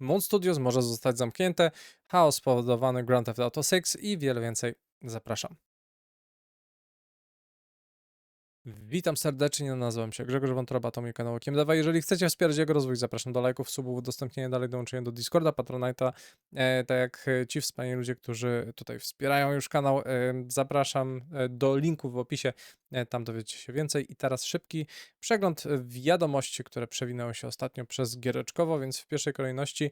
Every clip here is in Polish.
Moon Studios może zostać zamknięte, chaos spowodowany Grand Theft Auto 6 i wiele więcej. Zapraszam. Witam serdecznie, nazywam się Grzegorz Wątroba, to mój kanał Okiem Dawa. Jeżeli chcecie wspierać jego rozwój, zapraszam do lajków, subów, udostępnienia dalej, dołączenia do Discorda, Patronite'a, e, tak jak e, ci wspaniali ludzie, którzy tutaj wspierają już kanał. E, zapraszam e, do linku w opisie, e, tam dowiecie się więcej. I teraz szybki przegląd wiadomości, które przewinęły się ostatnio przez Giereczkowo, więc w pierwszej kolejności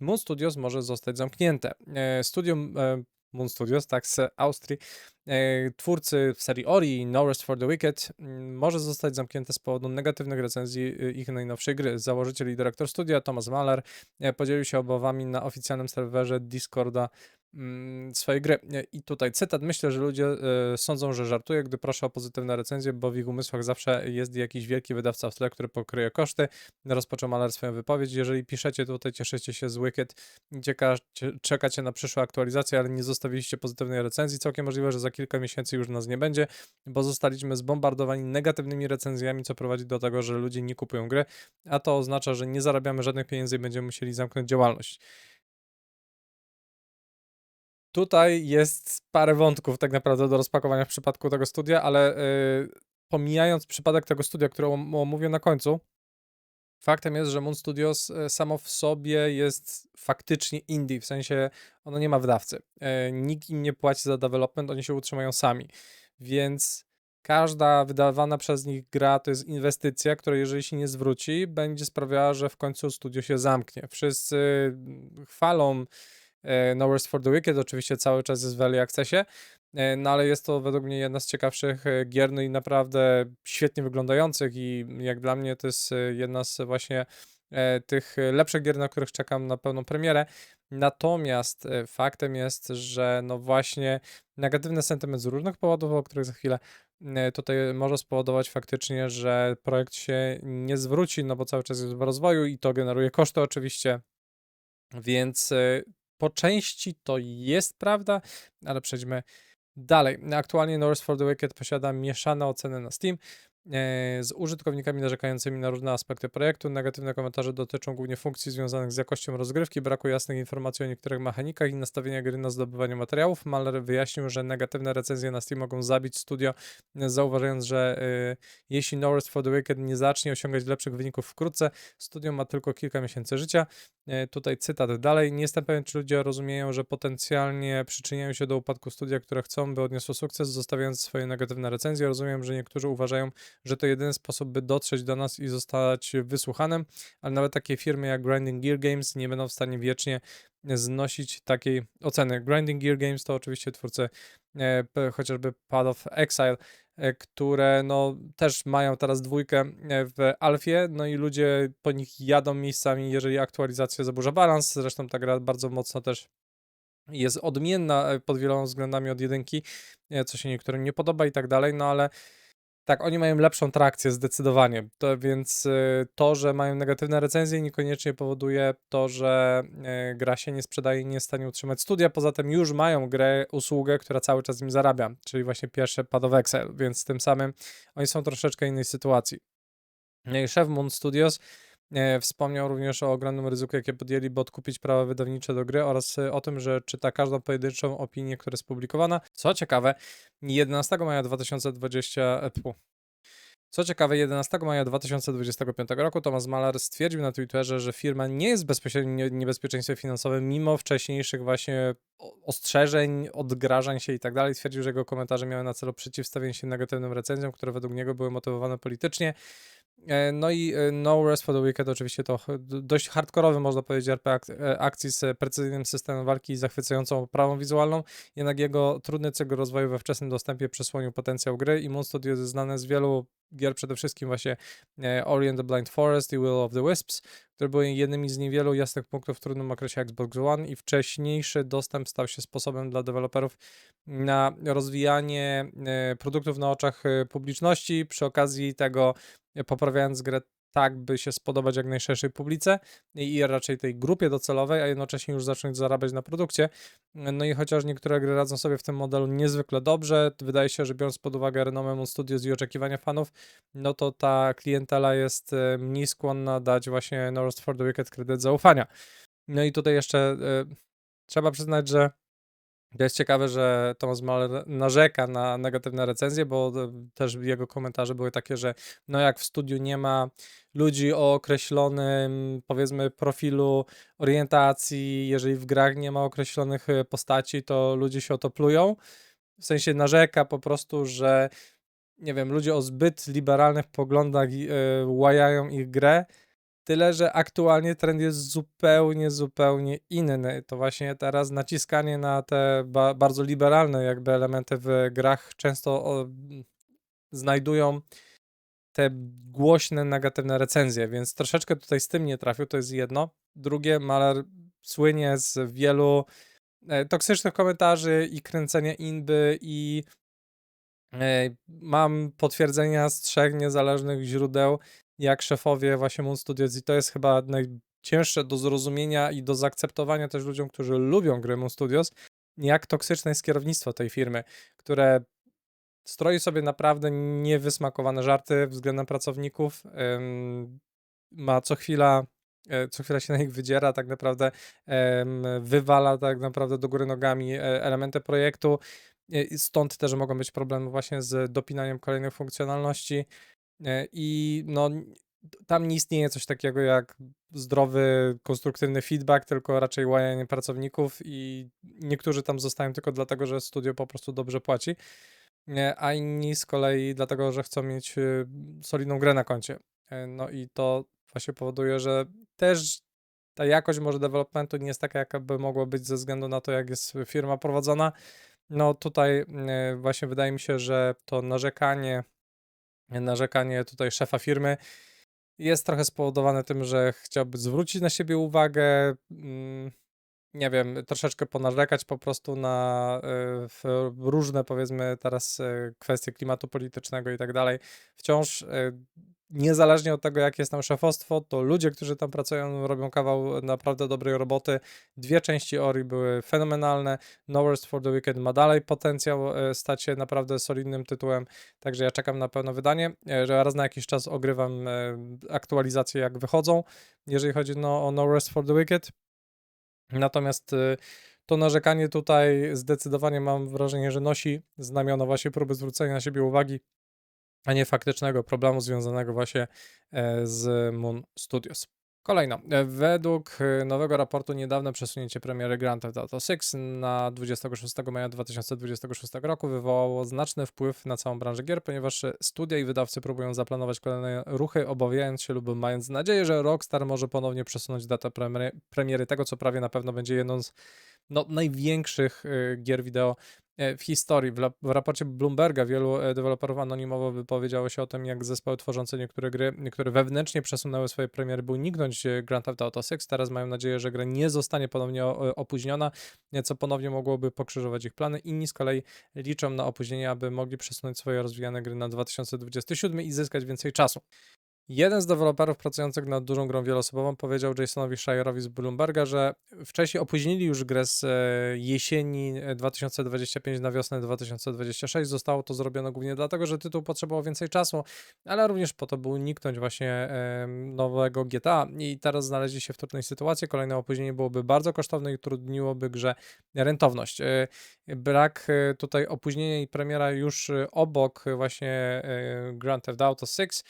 Moon Studios może zostać zamknięte. E, Studium Moon Studios, tak, z Austrii, e, twórcy w serii Ori i No Rest for the Wicked mm, może zostać zamknięte z powodu negatywnych recenzji y, ich najnowszej gry. Założyciel i dyrektor studia Thomas Mahler e, podzielił się obawami na oficjalnym serwerze Discorda swojej gry. I tutaj cytat. Myślę, że ludzie e, sądzą, że żartuję, gdy proszę o pozytywne recenzje, bo w ich umysłach zawsze jest jakiś wielki wydawca w tle, który pokryje koszty. Rozpoczął Mahler swoją wypowiedź. Jeżeli piszecie tutaj, cieszycie się z Wicked, czekacie na przyszłe aktualizacje, ale nie zostawiliście pozytywnej recenzji, całkiem możliwe, że za kilka miesięcy już nas nie będzie, bo zostaliśmy zbombardowani negatywnymi recenzjami, co prowadzi do tego, że ludzie nie kupują gry, a to oznacza, że nie zarabiamy żadnych pieniędzy i będziemy musieli zamknąć działalność. Tutaj jest parę wątków tak naprawdę do rozpakowania w przypadku tego studia, ale yy, pomijając przypadek tego studia, który om- omówię na końcu, faktem jest, że Moon Studios e, samo w sobie jest faktycznie indie, w sensie ono nie ma wydawcy. E, Nikt im nie płaci za development, oni się utrzymają sami. Więc każda wydawana przez nich gra to jest inwestycja, która jeżeli się nie zwróci, będzie sprawiała, że w końcu studio się zamknie. Wszyscy mm, chwalą No Rest for the Wicked, oczywiście cały czas jest w early accessie, e, no ale jest to według mnie jedna z ciekawszych e, gier, no i naprawdę świetnie wyglądających i jak dla mnie to jest e, jedna z właśnie e, tych e, lepszych gier, na których czekam na pełną premierę. Natomiast e, faktem jest, że no właśnie negatywny sentyment z różnych powodów, o których za chwilę e, tutaj może spowodować faktycznie, że projekt się nie zwróci, no bo cały czas jest w rozwoju i to generuje koszty oczywiście, więc e, po części to jest prawda, ale przejdźmy dalej. Aktualnie No Rest for the Wicked posiada mieszane oceny na Steam z użytkownikami narzekającymi na różne aspekty projektu. Negatywne komentarze dotyczą głównie funkcji związanych z jakością rozgrywki, braku jasnych informacji o niektórych mechanikach i nastawienia gry na zdobywanie materiałów. Mahler wyjaśnił, że negatywne recenzje na Steam mogą zabić studio, e, zauważając, że e, jeśli No for the Wicked nie zacznie osiągać lepszych wyników wkrótce, studio ma tylko kilka miesięcy życia. E, Tutaj cytat dalej. Nie jestem pewien, czy ludzie rozumieją, że potencjalnie przyczyniają się do upadku studia, które chcą, by odniosło sukces, zostawiając swoje negatywne recenzje. Rozumiem, że niektórzy uważają, że to jedyny sposób, by dotrzeć do nas i zostać wysłuchanym, ale nawet takie firmy jak Grinding Gear Games nie będą w stanie wiecznie znosić takiej oceny. Grinding Gear Games to oczywiście twórcy e, chociażby Path of Exile, e, które no też mają teraz dwójkę e, w alfie, no i ludzie po nich jadą miejscami, jeżeli aktualizacja zaburza balans. Zresztą ta gra bardzo mocno też jest odmienna e, pod wieloma względami od jedynki, e, co się niektórym nie podoba i tak dalej, no ale tak, oni mają lepszą trakcję zdecydowanie, to więc y, to, że mają negatywne recenzje niekoniecznie powoduje to, że y, gra się nie sprzedaje i nie jest w stanie utrzymać studia, poza tym już mają grę, usługę, która cały czas im zarabia, czyli właśnie pierwsze Pad of Excel, więc tym samym oni są troszeczkę innej sytuacji. No szef Moon Studios wspomniał również o ogromnym ryzyku, jakie podjęli, by odkupić prawa wydawnicze do gry oraz e, o tym, że czyta każdą pojedynczą opinię, która jest publikowana. Co ciekawe, 11 maja 2020. e, tfu. Co ciekawe, 11 maja 2025 roku Thomas Mahler stwierdził na Twitterze, że firma nie jest w bezpośrednim nie- niebezpieczeństwie finansowym, mimo wcześniejszych właśnie ostrzeżeń, odgrażań się i tak dalej. Twierdził, że jego komentarze miały na celu przeciwstawienie się negatywnym recenzjom, które według niego były motywowane politycznie. E, No i e, No Rest for the Wicked oczywiście to dość hardkorowy, można powiedzieć, RP e, akcji z precyzyjnym systemem walki i zachwycającą oprawą wizualną, jednak jego trudny cykl rozwoju we wczesnym dostępie przesłonił potencjał gry i Moon Studio jest znane z wielu gier, przede wszystkim właśnie e, Ori and the Blind Forest i Will of the Wisps, które były jednymi z niewielu jasnych punktów w trudnym okresie Xbox One i wcześniejszy dostęp stał się sposobem dla deweloperów na rozwijanie e, produktów na oczach e, publiczności, przy okazji tego poprawiając grę tak, by się spodobać jak najszerszej publice i raczej tej grupie docelowej, a jednocześnie już zacząć zarabiać na produkcie. No i chociaż niektóre gry radzą sobie w tym modelu niezwykle dobrze, wydaje się, że biorąc pod uwagę renomę Studios i oczekiwania fanów, no to ta klientela jest e, mniej skłonna dać właśnie No Rest for the Wicked kredyt zaufania. No i tutaj jeszcze y, trzeba przyznać, że to jest ciekawe, że Thomas Mahler narzeka na negatywne recenzje, bo y, też jego komentarze były takie, że no jak w studiu nie ma ludzi o określonym, powiedzmy, profilu orientacji, jeżeli w grach nie ma określonych y, postaci, to ludzie się o to plują. W sensie narzeka po prostu, że nie wiem, ludzie o zbyt liberalnych poglądach y, łajają ich grę, Tyle, że aktualnie trend jest zupełnie, zupełnie inny. To właśnie teraz naciskanie na te ba bardzo liberalne jakby elementy w grach często o, znajdują te głośne, negatywne recenzje, więc troszeczkę tutaj z tym nie trafił, to jest jedno. Drugie, Maler słynie z wielu e, toksycznych komentarzy i kręcenia inby i e, mam potwierdzenia z trzech niezależnych źródeł, jak szefowie właśnie Moon Studios i to jest chyba najcięższe do zrozumienia i do zaakceptowania też ludziom, którzy lubią gry Moon Studios, jak toksyczne jest kierownictwo tej firmy, które stroi sobie naprawdę niewysmakowane żarty względem pracowników, ma co chwila e, co chwila się na nich wydziera, tak naprawdę wywala tak naprawdę do góry nogami e, elementy projektu. Stąd też mogą być problemy właśnie z dopinaniem kolejnych funkcjonalności. E, I no, tam nie istnieje coś takiego jak zdrowy, konstruktywny feedback, tylko raczej łajanie pracowników i niektórzy tam zostają tylko dlatego, że studio po prostu dobrze płaci, e, a inni z kolei dlatego, że chcą mieć y, solidną grę na koncie. E, no i to właśnie powoduje, że też ta jakość może developmentu nie jest taka, jaka by mogła być ze względu na to, jak jest firma prowadzona. No tutaj właśnie wydaje mi się, że to narzekanie narzekanie tutaj szefa firmy. Jest trochę spowodowane tym, że chciałby zwrócić na siebie uwagę, mm, nie wiem, troszeczkę ponarzekać po prostu na y, różne, powiedzmy, teraz y, kwestie klimatu politycznego i tak dalej. Wciąż y, niezależnie od tego, jakie jest tam szefostwo, to ludzie, którzy tam pracują, robią kawał naprawdę dobrej roboty. Dwie części Ori były fenomenalne. No Rest for the Wicked ma dalej potencjał stać się naprawdę solidnym tytułem, także ja czekam na pełne wydanie. E, raz na jakiś czas ogrywam aktualizacje, jak wychodzą, jeżeli chodzi no, o No Rest for the Wicked. Natomiast to narzekanie tutaj zdecydowanie mam wrażenie, że nosi znamiona właśnie próby zwrócenia na siebie uwagi a nie faktycznego problemu związanego właśnie e, z Moon Studios. Kolejno, e, według e, nowego raportu niedawne przesunięcie premiery Grand Theft Auto 6 na 26 maja 2026 roku wywołało znaczny wpływ na całą branżę gier, ponieważ studia i wydawcy próbują zaplanować kolejne ruchy, obawiając się lub mając nadzieję, że Rockstar może ponownie przesunąć datę premiery, premiery. Tego, co prawie na pewno będzie jedną z no, największych gier wideo E, w historii. W, w raporcie Bloomberga wielu e, deweloperów anonimowo wypowiedziało się o tym, jak zespoły tworzące niektóre gry, które wewnętrznie przesunęły swoje premiery, by uniknąć e, Grand Theft Auto 6. Teraz mają nadzieję, że gra nie zostanie ponownie opóźniona, co ponownie mogłoby pokrzyżować ich plany. Inni z kolei liczą na opóźnienie, aby mogli przesunąć swoje rozwijane gry na 2027 i zyskać więcej czasu. Jeden z deweloperów pracujących nad dużą grą wieloosobową powiedział Jasonowi Shire'owi z Bloomberga, że wcześniej opóźnili już grę z e, jesieni 2025 e, na wiosnę 2026. Zostało to zrobione głównie dlatego, że tytuł potrzebował więcej czasu, ale również po to, by uniknąć właśnie nowego GTA. I teraz znaleźli się w trudnej sytuacji. Kolejne opóźnienie byłoby bardzo kosztowne i utrudniłoby grze rentowność. E, brak tutaj opóźnienia i premiera już obok właśnie Grand Theft Auto 6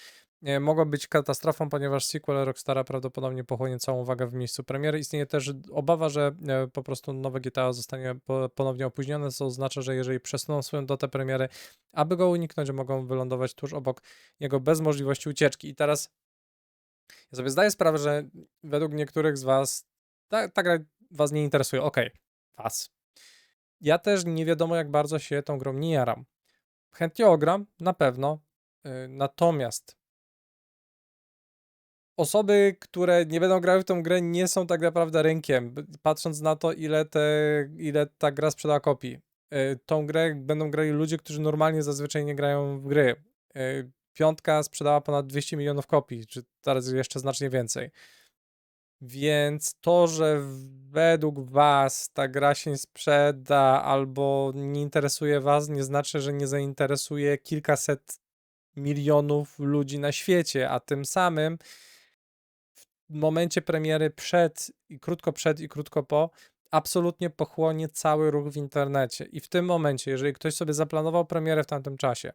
mogła być katastrofą, ponieważ sequel Rockstara prawdopodobnie pochłonie całą uwagę w miejscu premiery. Istnieje też obawa, że e, po prostu nowe GTA zostanie ponownie opóźnione, co oznacza, że jeżeli przesuną swoją datę premiery, aby go uniknąć, mogą wylądować tuż obok jego bez możliwości ucieczki. I teraz ja sobie zdaję sprawę, że według niektórych z was ta, ta gra was nie interesuje. Okej, okay, was. Ja też nie wiadomo, jak bardzo się tą grą nie jaram. Chętnie ogram, na pewno. E, natomiast osoby, które nie będą grały w tą grę, nie są tak naprawdę rynkiem, patrząc na to, ile, te, ile ta gra sprzeda kopii. E, tą grę będą grali ludzie, którzy normalnie zazwyczaj nie grają w gry. E, piątka sprzedała ponad 200 milionów kopii, czy teraz jeszcze znacznie więcej. Więc to, że według Was ta gra się sprzeda albo nie interesuje Was, nie znaczy, że nie zainteresuje kilkaset milionów ludzi na świecie, a tym samym momencie premiery przed i krótko przed i krótko po absolutnie pochłonie cały ruch w internecie. I w tym momencie, jeżeli ktoś sobie zaplanował premierę w tamtym czasie,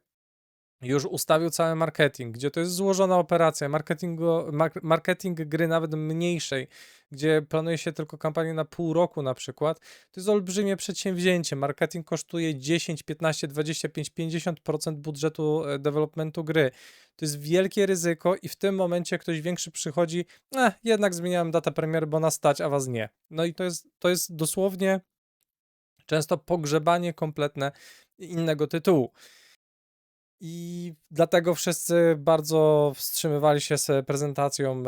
już ustawił cały marketing, gdzie to jest złożona operacja, marketingu, mark- marketing gry nawet mniejszej, gdzie planuje się tylko kampanię na pół roku na przykład, to jest olbrzymie przedsięwzięcie. Marketing kosztuje 10, 15, 25, 50% budżetu e, developmentu gry. To jest wielkie ryzyko i w tym momencie ktoś większy przychodzi, eh, jednak zmieniałem datę premiery, bo nas stać, a was nie. No i to jest, to jest dosłownie często pogrzebanie kompletne innego tytułu. I dlatego wszyscy bardzo wstrzymywali się z prezentacją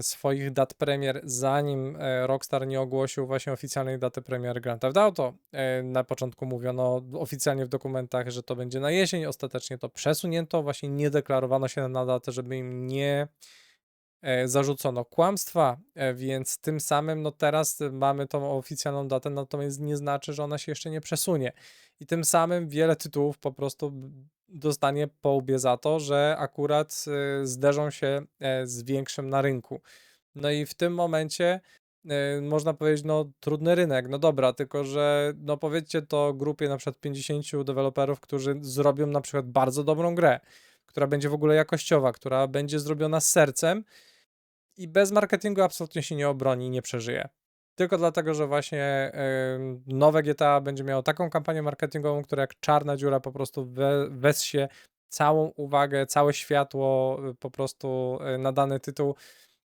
swoich dat premier, zanim e, Rockstar nie ogłosił właśnie oficjalnej daty premier Grand Theft Auto. E, Na początku mówiono oficjalnie w dokumentach, że to będzie na jesień, ostatecznie to przesunięto, właśnie nie deklarowano się na datę, żeby im nie e, zarzucono kłamstwa, więc tym samym no teraz mamy tą oficjalną datę, natomiast nie znaczy, że ona się jeszcze nie przesunie. I tym samym wiele tytułów po prostu dostanie po łbie za to, że akurat e, zderzą się e, z większym na rynku. No i w tym momencie e, można powiedzieć, no trudny rynek, no dobra, tylko że no powiedzcie to grupie na przykład 50 deweloperów, którzy zrobią na przykład bardzo dobrą grę, która będzie w ogóle jakościowa, która będzie zrobiona z sercem i bez marketingu absolutnie się nie obroni, nie przeżyje. Tylko dlatego, że właśnie nowe GTA będzie miało taką kampanię marketingową, która jak czarna dziura po prostu we, wessie całą uwagę, całe światło y, po prostu y, na dany tytuł,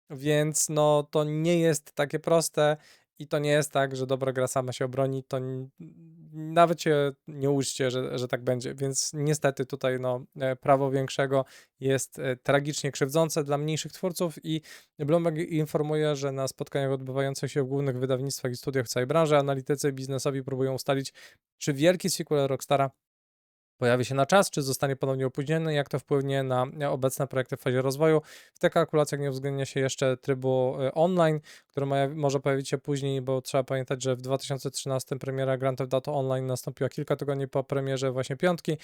więc no to nie jest takie proste i to nie jest tak, że dobra gra sama się obroni, to nawet się nie uczcie, że, że tak będzie, więc niestety tutaj no, e, prawo większego jest e, tragicznie krzywdzące dla mniejszych twórców i Bloomberg informuje, że na spotkaniach odbywających się w głównych wydawnictwach i studiach w całej branży analitycy biznesowi próbują ustalić, czy wielki sequel Rockstara pojawi się na czas, czy zostanie ponownie opóźniony, jak to wpłynie na obecne projekty w fazie rozwoju. W tych kalkulacjach nie uwzględnia się jeszcze trybu e, online, który ma, może pojawić się później, bo trzeba pamiętać, że w 2013 premiera Grand Theft Auto Online nastąpiła kilka tygodni po premierze właśnie piątki.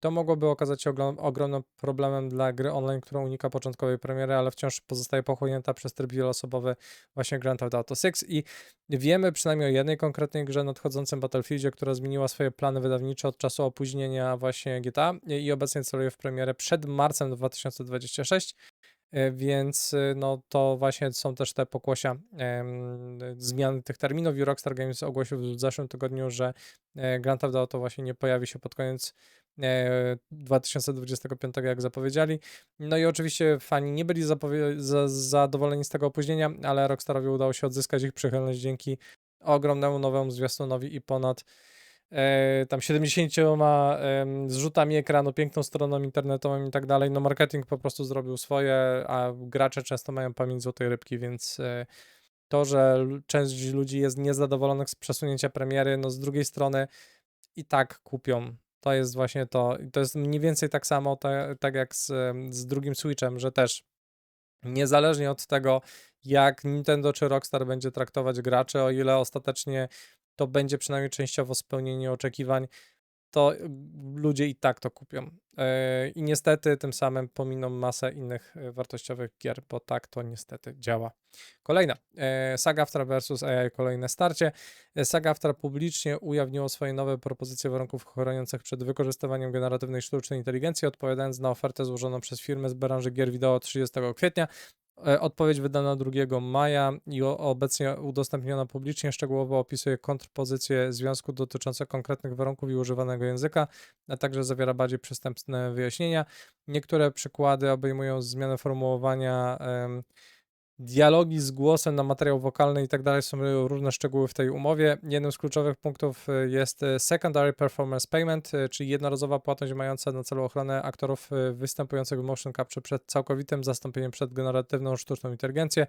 To mogłoby okazać się ogrom, ogromnym problemem dla gry online, która unika początkowej premiery, ale wciąż pozostaje pochłonięta przez tryb wieloosobowy właśnie Grand Theft Auto 6 i wiemy przynajmniej o jednej konkretnej grze nadchodzącym Battlefieldzie, która zmieniła swoje plany wydawnicze od czasu opóźnienia właśnie GTA i obecnie celuje w premierę przed marcem 2026. E, Więc y, no to właśnie są też te pokłosia em, zmiany tych terminów i Rockstar Games ogłosił w zeszłym tygodniu, że e, Grand Theft Auto właśnie nie pojawi się pod koniec e, 2025, jak zapowiedzieli. No i oczywiście fani nie byli za- zadowoleni z tego opóźnienia, ale Rockstarowi udało się odzyskać ich przychylność dzięki ogromnemu nowemu zwiastunowi i ponad e, tam 70 em, zrzutami ekranu, piękną stroną internetową i tak dalej. No marketing po prostu zrobił swoje, a gracze często mają pamięć złotej rybki, więc e, to, że część ludzi jest niezadowolonych z przesunięcia premiery, no z drugiej strony i tak kupią. To jest właśnie to. To jest mniej więcej tak samo, ta, tak jak z, z drugim Switchem, że też niezależnie od tego, jak Nintendo czy Rockstar będzie traktować graczy, o ile ostatecznie to będzie przynajmniej częściowo spełnienie oczekiwań, to ludzie i tak to kupią. Yy, I niestety tym samym pominą masę innych y, wartościowych gier, bo tak to niestety działa. Kolejna. e, Saga After vs. AI, kolejne starcie. E, Saga After publicznie ujawniło swoje nowe propozycje warunków chroniących przed wykorzystywaniem generatywnej sztucznej inteligencji, odpowiadając na ofertę złożoną przez firmę z branży gier wideo 30 kwietnia. E, Odpowiedź wydana 2 maja i obecnie udostępniona publicznie szczegółowo opisuje kontrpozycje związku dotyczące konkretnych warunków i używanego języka, a także zawiera bardziej przystępne wyjaśnienia. Niektóre przykłady obejmują zmianę formułowania, em, dialogi z głosem na materiał wokalny i tak dalej. Są różne szczegóły w tej umowie. Jednym z kluczowych punktów y, jest y, Secondary Performance Payment, y, czyli jednorazowa płatność mająca na celu ochronę aktorów występujących w motion capture przed całkowitym zastąpieniem przed generatywną sztuczną inteligencję.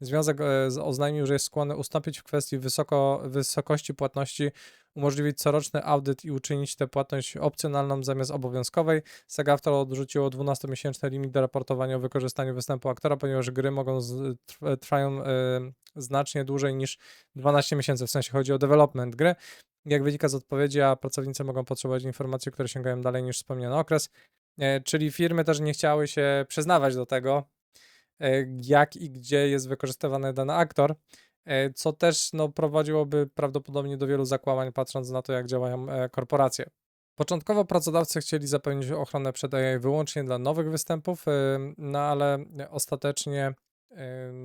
Związek oznajmił, że jest skłonny ustąpić w kwestii wysoko, wysokości płatności, umożliwić coroczny audyt i uczynić tę płatność opcjonalną zamiast obowiązkowej. Sega odrzuciło 12-miesięczny limit do raportowania o wykorzystaniu występu aktora, ponieważ gry mogą z, trw- trwają e, znacznie dłużej niż 12 miesięcy, w sensie chodzi o development gry. Jak wynika z odpowiedzi, a pracownicy mogą potrzebować informacji, które sięgają dalej niż wspomniany okres. E, czyli firmy też nie chciały się przyznawać do tego, e, jak i gdzie jest wykorzystywany dany aktor, co też no, prowadziłoby prawdopodobnie do wielu zakłamań, patrząc na to, jak działają e, korporacje. Początkowo pracodawcy chcieli zapewnić ochronę przed AI wyłącznie dla nowych występów, no ale ostatecznie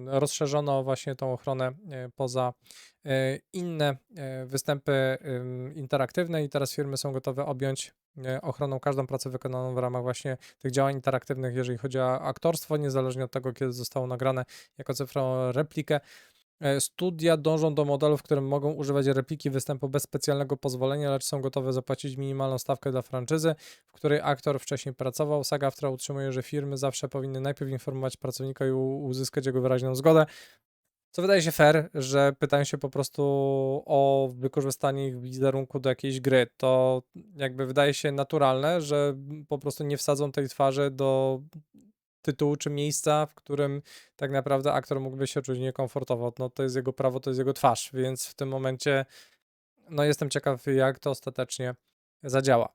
rozszerzono właśnie tą ochronę y, poza inne występy interaktywne i teraz firmy są gotowe objąć ochroną każdą pracę wykonaną w ramach właśnie tych działań interaktywnych, jeżeli chodzi o aktorstwo, niezależnie od tego, kiedy zostało nagrane jako cyfrową replikę. E, Studia dążą do modelu, w którym mogą używać repliki występu bez specjalnego pozwolenia, lecz są gotowe zapłacić minimalną stawkę dla franczyzy, w której aktor wcześniej pracował. Saga Aftra utrzymuje, że firmy zawsze powinny najpierw informować pracownika i uzyskać jego wyraźną zgodę. Co wydaje się fair, że pytają się po prostu o wykorzystanie ich wizerunku do jakiejś gry. To jakby wydaje się naturalne, że po prostu nie wsadzą tej twarzy do tytułu czy miejsca, w którym tak naprawdę aktor mógłby się czuć niekomfortowo. No to jest jego prawo, to jest jego twarz, więc w tym momencie no jestem ciekaw, jak to ostatecznie zadziała.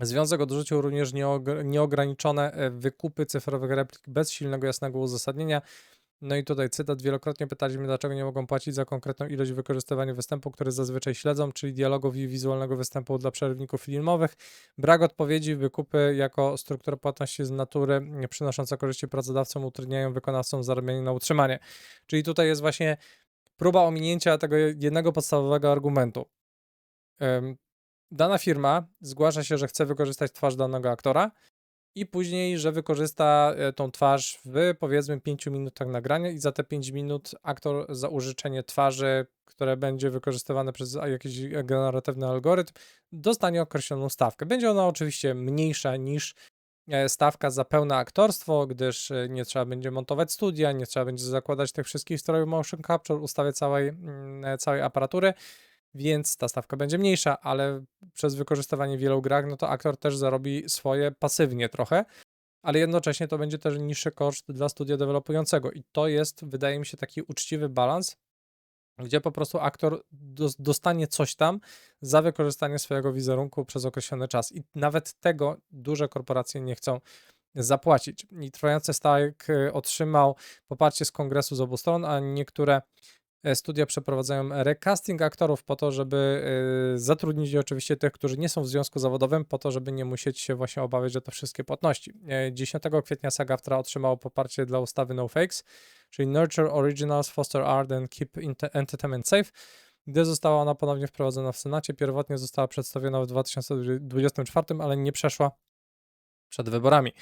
Związek odrzucił również nieog- nieograniczone e, wykupy cyfrowych replik bez silnego, jasnego uzasadnienia. No i tutaj cytat. Wielokrotnie pytaliśmy, dlaczego nie mogą płacić za konkretną ilość wykorzystywania występu, który zazwyczaj śledzą, czyli dialogów i wizualnego występu dla przerywników filmowych. Brak odpowiedzi, wykupy jako struktura płatności z natury nie przynosząca korzyści pracodawcom utrudniają wykonawcom zarabianie na utrzymanie. Czyli tutaj jest właśnie próba ominięcia tego jednego podstawowego argumentu. Dana firma zgłasza się, że chce wykorzystać twarz danego aktora i później, że wykorzysta e, tą twarz w powiedzmy 5 minutach nagrania i za te 5 minut aktor za użyczenie twarzy, które będzie wykorzystywane przez jakiś generatywny algorytm, dostanie określoną stawkę. Będzie ona oczywiście mniejsza niż e, stawka za pełne aktorstwo, gdyż e, nie trzeba będzie montować studia, nie trzeba będzie zakładać tych wszystkich strojów motion capture, ustawiać całej, mm, całej aparatury, więc ta stawka będzie mniejsza, ale przez wykorzystywanie wielu grach, no to aktor też zarobi swoje pasywnie trochę, ale jednocześnie to będzie też niższy koszt dla studia dewelopującego i to jest, wydaje mi się, taki uczciwy balans, gdzie po prostu aktor dos- dostanie coś tam za wykorzystanie swojego wizerunku przez określony czas i nawet tego duże korporacje nie chcą zapłacić. I trwający strajk y, otrzymał poparcie z kongresu z obu stron, a niektóre studia przeprowadzają recasting aktorów po to, żeby y, zatrudnić oczywiście tych, którzy nie są w związku zawodowym, po to, żeby nie musieć się właśnie obawiać o te wszystkie płatności. E, 10 kwietnia SAG-AFTRA otrzymało poparcie dla ustawy No Fakes, czyli Nurture Originals, Foster Art and Keep Ent- Entertainment Safe, gdy została ona ponownie wprowadzona w Senacie. Pierwotnie została przedstawiona w 2024, ale nie przeszła przed wyborami.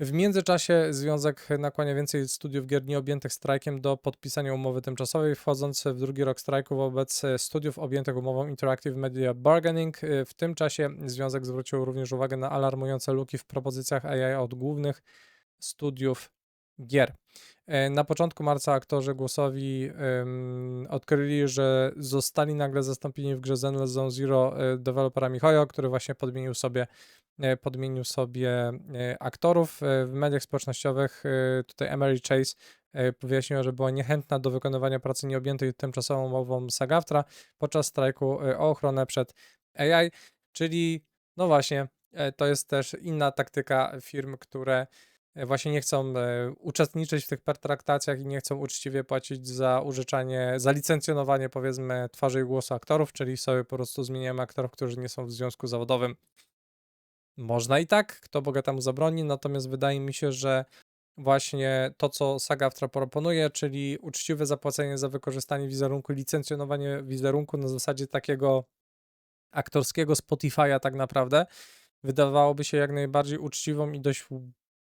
W międzyczasie związek nakłania więcej studiów gier nieobjętych strajkiem do podpisania umowy tymczasowej, wchodząc w drugi rok strajku wobec studiów objętych umową Interactive Media Bargaining. W tym czasie związek zwrócił również uwagę na alarmujące luki w propozycjach AI od głównych studiów gier. E, Na początku marca aktorzy głosowi em, odkryli, że zostali nagle zastąpieni w grze Zenless Zone Zero e, deweloperami Hoyo, który właśnie podmienił sobie e, podmienił sobie aktorów w mediach społecznościowych. Tutaj Emery Chase wyjaśniła, że była niechętna do wykonywania pracy nieobjętej tymczasową umową SAG-AFTRA podczas strajku o ochronę przed AI, czyli no właśnie, to jest też inna taktyka firm, które właśnie nie chcą e, uczestniczyć w tych pertraktacjach i nie chcą uczciwie płacić za użyczanie, za licencjonowanie powiedzmy twarzy i głosu aktorów, czyli sobie po prostu zmieniamy aktorów, którzy nie są w związku zawodowym. Można i tak, kto Boga temu zabroni, natomiast wydaje mi się, że właśnie to, co SAG-AFTRA proponuje, czyli uczciwe zapłacenie za wykorzystanie wizerunku, licencjonowanie wizerunku na zasadzie takiego aktorskiego Spotify'a tak naprawdę, wydawałoby się jak najbardziej uczciwą i dość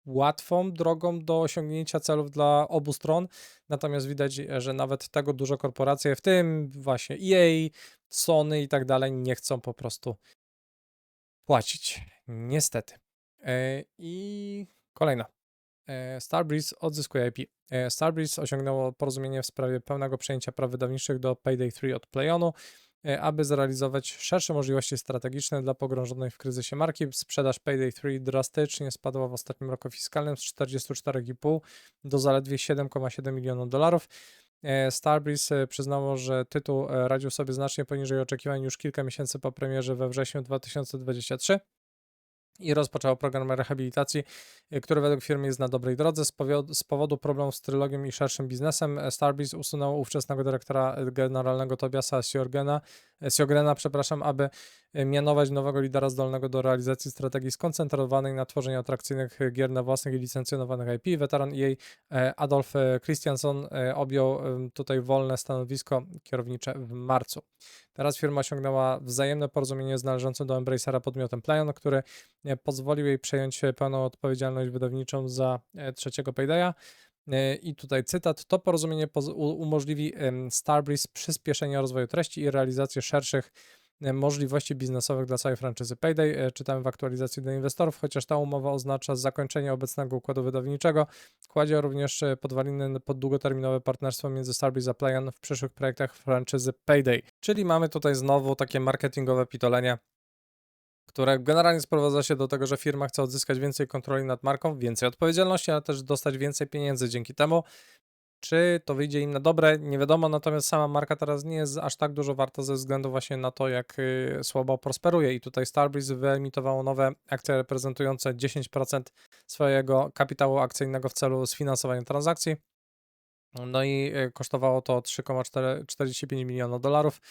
łatwą drogą do osiągnięcia celów dla obu stron. Natomiast widać, że nawet tego duże korporacje, w tym właśnie EA, Sony i tak dalej, nie chcą po prostu płacić. Niestety. E, I kolejna. E, Starbreeze odzyskuje IP. E, Starbreeze osiągnęło porozumienie w sprawie pełnego przejęcia praw wydawniczych do Payday 3 od PlayOnu, aby zrealizować szersze możliwości strategiczne dla pogrążonej w kryzysie marki. Sprzedaż Payday 3 drastycznie spadła w ostatnim roku fiskalnym z 44,5 do zaledwie 7,7 milionów dolarów. E, Starbreeze e, przyznało, że tytuł e, radził sobie znacznie poniżej oczekiwań już kilka miesięcy po premierze we wrześniu 2023. i rozpoczęło program rehabilitacji, y, który według firmy jest na dobrej drodze. Z powodu, z powodu problemów z trylogią i szerszym biznesem e, Starbreeze usunęło ówczesnego dyrektora e, generalnego Tobiasa Sjorgena, Sjogrena, przepraszam, aby e, mianować nowego lidera zdolnego do realizacji strategii skoncentrowanej na tworzeniu atrakcyjnych e, gier na własnych i licencjonowanych IP. Weteran jej e, Adolf Christianson objął tutaj wolne stanowisko kierownicze w marcu. Teraz firma osiągnęła wzajemne porozumienie z należącym do Embracera podmiotem Playon, który pozwolił jej przejąć pełną odpowiedzialność wydawniczą za trzeciego Paydaya. E, I tutaj cytat, to porozumienie umożliwi Starbreeze przyspieszenie rozwoju treści i realizację szerszych e, możliwości biznesowych dla całej franczyzy Payday. E, Czytamy w aktualizacji dla inwestorów, chociaż ta umowa oznacza zakończenie obecnego układu wydawniczego, kładzie również podwaliny pod długoterminowe partnerstwo między Starbreeze a Playon w przyszłych projektach franczyzy Payday. Czyli mamy tutaj znowu takie marketingowe pitolenie, które generalnie sprowadza się do tego, że firma chce odzyskać więcej kontroli nad marką, więcej odpowiedzialności, ale też dostać więcej pieniędzy dzięki temu. Czy to wyjdzie im na dobre, nie wiadomo, natomiast sama marka teraz nie jest aż tak dużo warta ze względu właśnie na to, jak y, słabo prosperuje. I tutaj Starbreeze wyemitowało nowe akcje reprezentujące 10% swojego kapitału akcyjnego w celu sfinansowania transakcji. No i y, kosztowało to 3,45 miliona dolarów.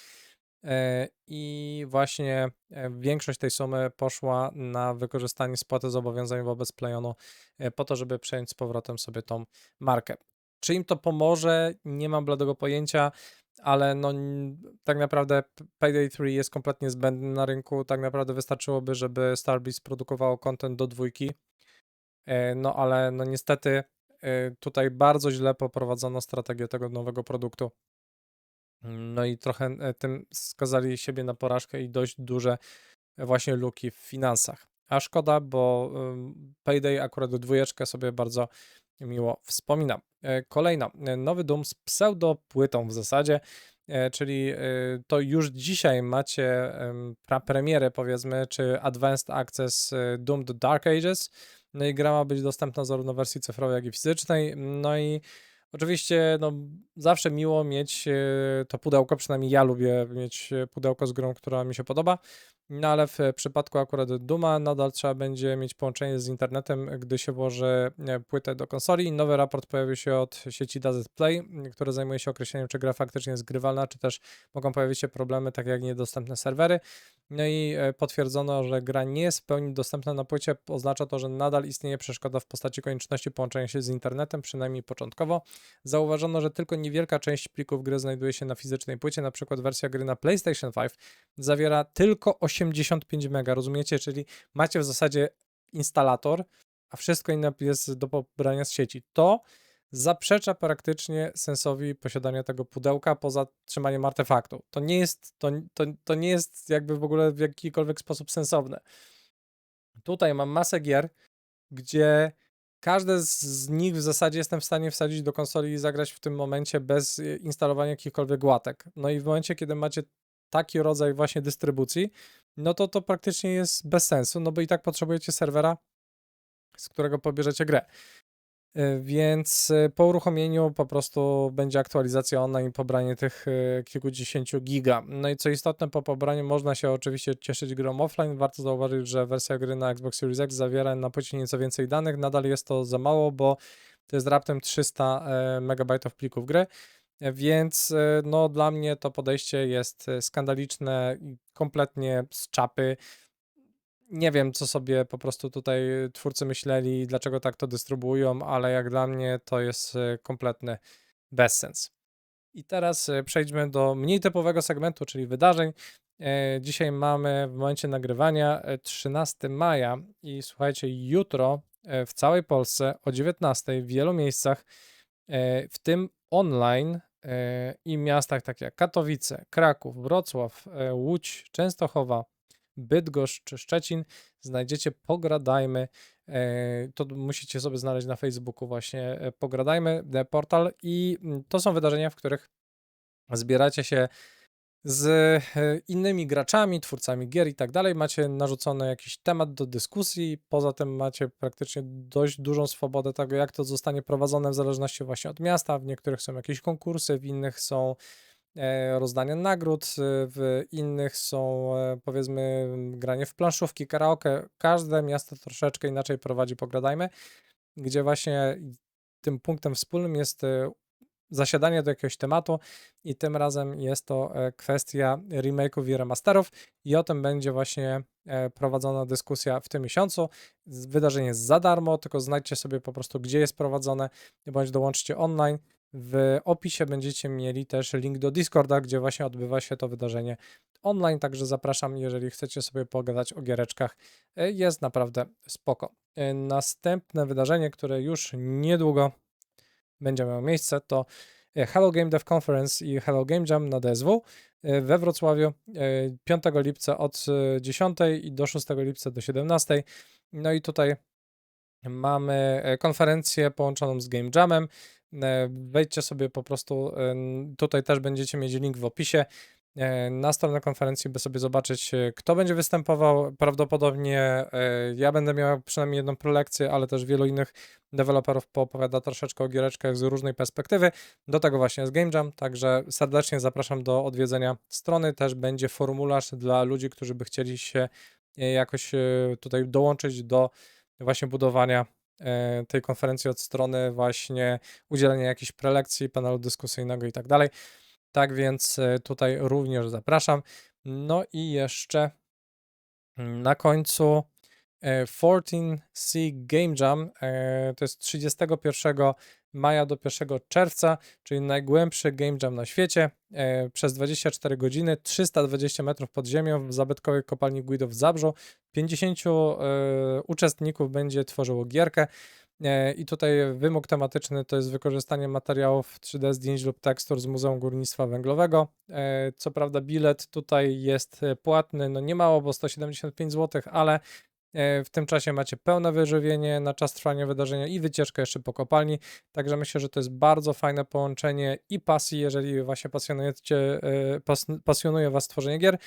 E, I właśnie e, większość tej sumy poszła na wykorzystanie spłaty zobowiązań wobec Playonu e, po to, żeby przejąć z powrotem sobie tą markę. Czy im to pomoże? Nie mam bladego pojęcia, ale no tak naprawdę Payday 3 jest kompletnie zbędny na rynku. Tak naprawdę wystarczyłoby, żeby Starbreeze produkowało content do dwójki. No ale no niestety tutaj bardzo źle poprowadzono strategię tego nowego produktu. No i trochę e, tym skazali siebie na porażkę i dość duże e, właśnie luki w finansach. A szkoda, bo Payday akurat dwójeczkę sobie bardzo miło wspominam. E, Kolejna, nowy Doom z pseudopłytą w zasadzie, czyli e, to już dzisiaj macie premierę powiedzmy, czy Advanced Access e, Doom The Dark Ages. No i gra ma być dostępna zarówno w wersji cyfrowej, jak i fizycznej. No i Oczywiście, no, zawsze miło mieć e, to pudełko, przynajmniej ja lubię mieć e, pudełko z grą, która mi się podoba, no ale w przypadku akurat Duma nadal trzeba będzie mieć połączenie z internetem, gdy się włoży e, płytę do konsoli. Nowy raport pojawił się od sieci It Play, m, który zajmuje się określeniem, czy gra faktycznie jest grywalna, czy też mogą pojawić się problemy, takie jak niedostępne serwery. No i e, potwierdzono, że gra nie jest w pełni dostępna na płycie. Oznacza to, że nadal istnieje przeszkoda w postaci konieczności połączenia się z internetem, przynajmniej początkowo. Zauważono, że tylko niewielka część plików gry znajduje się na fizycznej płycie, na przykład wersja gry na PlayStation 5 zawiera tylko 85 MB, rozumiecie? Czyli macie w zasadzie instalator, a wszystko inne jest do pobrania z sieci. To zaprzecza praktycznie sensowi posiadania tego pudełka poza trzymaniem artefaktu. To nie jest, to, to, to nie jest jakby w ogóle w jakikolwiek sposób sensowne. Tutaj mam masę gier, gdzie każde z- nich w zasadzie jestem w stanie wsadzić do konsoli i zagrać w tym momencie bez y, instalowania jakichkolwiek łatek. No i w momencie, kiedy macie taki rodzaj właśnie dystrybucji, no to to praktycznie jest bez sensu, no bo i tak potrzebujecie serwera, z którego pobierzecie grę. Y, Więc y, po uruchomieniu po prostu będzie aktualizacja online i pobranie tych y, kilkudziesięciu giga. No i co istotne, po pobraniu można się oczywiście cieszyć grą offline. Warto zauważyć, że wersja gry na Xbox Series X zawiera na płycie nieco więcej danych. Nadal jest to za mało, bo to jest raptem 300 e, megabajtów plików gry. E, Więc e, no, dla mnie to podejście jest e, skandaliczne i kompletnie z czapy nie wiem, co sobie po prostu tutaj twórcy myśleli, dlaczego tak to dystrybuują, ale jak dla mnie to jest e, kompletny bezsens. I teraz e, przejdźmy do mniej typowego segmentu, czyli wydarzeń. E, Dzisiaj mamy w momencie nagrywania e, 13 maja i słuchajcie, jutro e, w całej Polsce o 19 w wielu miejscach, e, w tym online e, i miastach takie jak Katowice, Kraków, Wrocław, e, Łódź, Częstochowa, Bydgoszcz czy Szczecin, znajdziecie Pogradajmy. e, To musicie sobie znaleźć na Facebooku właśnie e, Pogradajmy portal i mm, to są wydarzenia, w których zbieracie się z e, innymi graczami, twórcami gier i tak dalej. Macie narzucony jakiś temat do dyskusji. Poza tym macie praktycznie dość dużą swobodę tego, jak to zostanie prowadzone w zależności właśnie od miasta. W niektórych są jakieś konkursy, w innych są e, rozdanie nagród, y, w innych są e, powiedzmy granie w planszówki, karaoke. Każde miasto troszeczkę inaczej prowadzi Pogradajmy, gdzie właśnie tym punktem wspólnym jest e, zasiadanie do jakiegoś tematu i tym razem jest to e, kwestia remake'ów i remasterów i o tym będzie właśnie e, prowadzona dyskusja w tym miesiącu. Wydarzenie jest za darmo, tylko znajdźcie sobie po prostu gdzie jest prowadzone bądź dołączcie online. W opisie będziecie mieli też link do Discorda, gdzie właśnie odbywa się to wydarzenie online, także zapraszam, jeżeli chcecie sobie pogadać o giereczkach. E, Jest naprawdę spoko. Następne wydarzenie, które już niedługo będzie miało miejsce, to e, Hello Game Dev Conference i Hello Game Jam na DSW e, we Wrocławiu e, 5 lipca od e, 10 i do 6 lipca do 17. No i tutaj mamy e, konferencję połączoną z Game Jamem. E, Wejdźcie sobie po prostu, e, tutaj też będziecie mieć link w opisie e, na stronę konferencji, by sobie zobaczyć, e, kto będzie występował. Prawdopodobnie e, ja będę miał przynajmniej jedną prelekcję, ale też wielu innych deweloperów poopowiada troszeczkę o giereczkach z różnej perspektywy. Do tego właśnie jest Game Jam, także serdecznie zapraszam do odwiedzenia strony. Też będzie formularz dla ludzi, którzy by chcieli się e, jakoś e, tutaj dołączyć do właśnie budowania e, tej konferencji od strony właśnie udzielenia jakichś prelekcji, panelu dyskusyjnego i tak dalej. Tak więc e, tutaj również zapraszam. No i jeszcze na końcu e, 14C Game Jam. e, To jest 31 maja do 1 czerwca, czyli najgłębszy Game Jam na świecie. e, Przez 24 godziny, 320 metrów pod ziemią w zabytkowej kopalni Guido w Zabrzu. 50 e, uczestników będzie tworzyło gierkę. E, I tutaj wymóg tematyczny to jest wykorzystanie materiałów 3D, zdjęć lub tekstur z Muzeum Górnictwa Węglowego. E, Co prawda bilet tutaj jest e, płatny, no nie mało, bo 175 zł, ale w tym czasie macie pełne wyżywienie na czas trwania wydarzenia i wycieczkę jeszcze po kopalni. Także myślę, że to jest bardzo fajne połączenie i pasji, jeżeli właśnie pasjonujecie, pas, pasjonuje Was tworzenie gier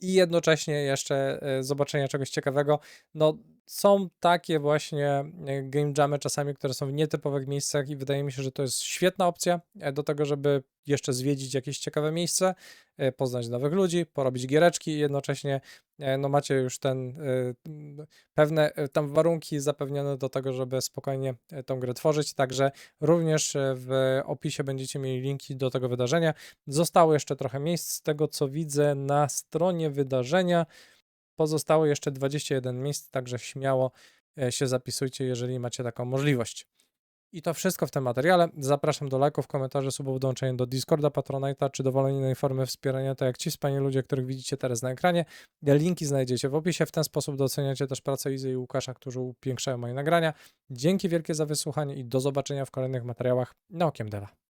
i jednocześnie jeszcze zobaczenia czegoś ciekawego. No, są takie właśnie e, game jamy czasami, które są w nietypowych miejscach i wydaje mi się, że to jest świetna opcja e, do tego, żeby jeszcze zwiedzić jakieś ciekawe miejsce, e, poznać nowych ludzi, porobić giereczki i jednocześnie no macie już ten pewne tam warunki zapewnione do tego, żeby spokojnie tą grę tworzyć, także również w opisie będziecie mieli linki do tego wydarzenia. Zostało jeszcze trochę miejsc z tego, co widzę na stronie wydarzenia. Pozostało jeszcze 21 miejsc, także śmiało e, się zapisujcie, jeżeli macie taką możliwość. I to wszystko w tym materiale. Zapraszam do lajków, komentarzy, subów, dołączenia do Discorda, Patronite'a czy dowolnej formy wspierania, tak jak ci wspaniali ludzie, których widzicie teraz na ekranie. Linki znajdziecie w opisie. W ten sposób doceniacie też pracę Izy i Łukasza, którzy upiększają moje nagrania. Dzięki wielkie za wysłuchanie i do zobaczenia w kolejnych materiałach na Okiem Dela.